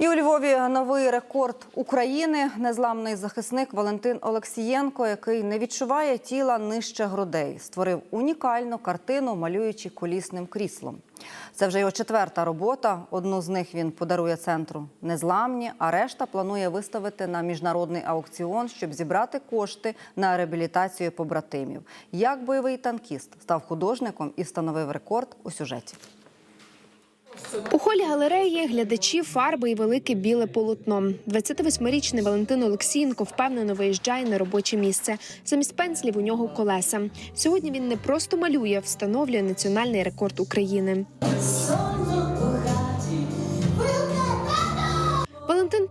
І у Львові новий рекорд України. Незламний захисник Валентин Олексієнко, який не відчуває тіла нижче грудей, створив унікальну картину, малюючи колісним кріслом. Це вже його четверта робота. Одну з них він подарує центру незламні, а решта планує виставити на міжнародний аукціон, щоб зібрати кошти на реабілітацію побратимів. Як бойовий танкіст став художником і встановив рекорд у сюжеті. У холі галереї глядачі, фарби і велике біле полотно. 28-річний Валентин Олексієнко впевнено виїжджає на робоче місце. Замість пензлів у нього колеса. Сьогодні він не просто малює, встановлює національний рекорд України.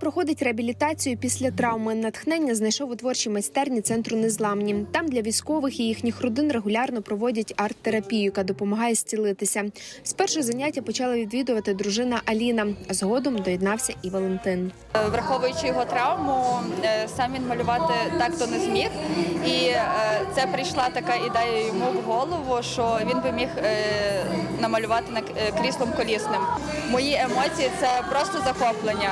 Проходить реабілітацію після травми. Натхнення знайшов у творчій майстерні центру незламні. Там для військових і їхніх родин регулярно проводять арт-терапію, яка допомагає зцілитися. Спершу заняття почала відвідувати дружина Аліна, а згодом доєднався і Валентин. Враховуючи його травму, е, сам він малювати так то не зміг. І е, це прийшла така ідея йому в голову, що він би міг е, намалювати на е, кріслом колісним. Мої емоції це просто захоплення.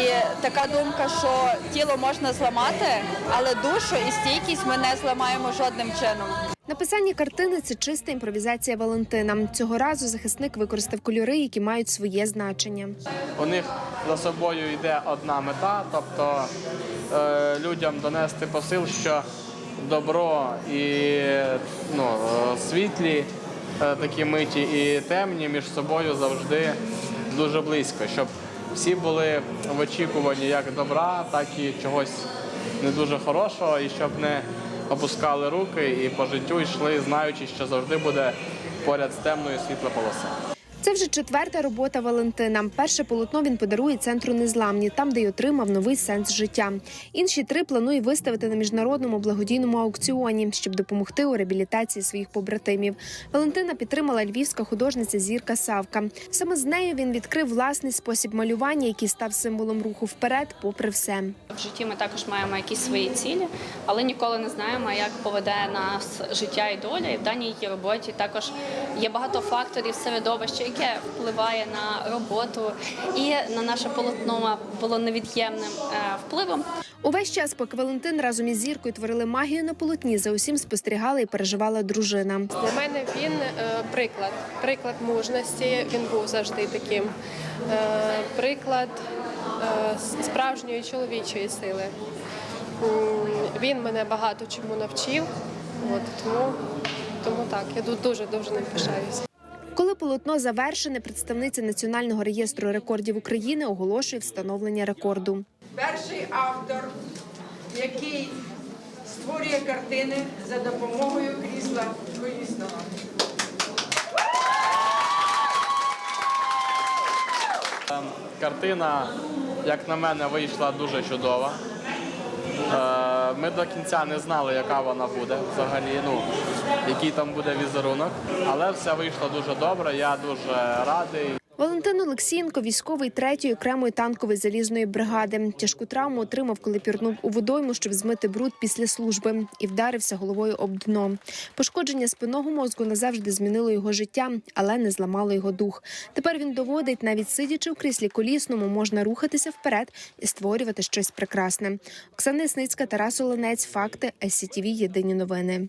І така думка, що тіло можна зламати, але душу і стійкість ми не зламаємо жодним чином. Написання картини це чиста імпровізація Валентина. Цього разу захисник використав кольори, які мають своє значення. У них за собою йде одна мета, тобто е, людям донести посил, що добро і ну, е, світлі е, такі миті і темні між собою завжди дуже близько, щоб всі були в очікуванні як добра, так і чогось не дуже хорошого, і щоб не опускали руки і по життю йшли, знаючи, що завжди буде поряд з темною світла полоса. Це вже четверта робота Валентина. Перше полотно він подарує центру незламні, там, де й отримав новий сенс життя. Інші три планує виставити на міжнародному благодійному аукціоні, щоб допомогти у реабілітації своїх побратимів. Валентина підтримала львівська художниця Зірка Савка. Саме з нею він відкрив власний спосіб малювання, який став символом руху вперед, попри все. В житті ми також маємо якісь свої цілі, але ніколи не знаємо, як поведе нас життя і доля. І в даній роботі також є багато факторів середовища, яке впливає на роботу і на наше полотно було невід'ємним е, впливом. Увесь час, поки Валентин разом із зіркою творили магію на полотні, за усім спостерігала і переживала дружина. Для мене він е, приклад, приклад мужності. Він був завжди таким. Е, приклад е, справжньої чоловічої сили. Він мене багато чому навчив. От, тому, тому так, я ду- дуже дуже ним пишаюся. Коли полотно завершене, представниця Національного реєстру рекордів України оголошує встановлення рекорду. перший автор, який створює картини за допомогою крісла колісного. Картина, як на мене, вийшла дуже чудова. Ми до кінця не знали, яка вона буде взагалі, ну, який там буде візерунок. Але все вийшло дуже добре, я дуже радий. Валентин Олексієнко, військовий третьої окремої танкової залізної бригади. Тяжку травму отримав, коли пірнув у водойму, щоб змити бруд після служби, і вдарився головою об дно. Пошкодження спинного мозку назавжди змінило його життя, але не зламало його дух. Тепер він доводить, навіть сидячи в кріслі колісному, можна рухатися вперед і створювати щось прекрасне. Оксана Ясницька, Тарас Оленець, факти СCTV, Єдині новини.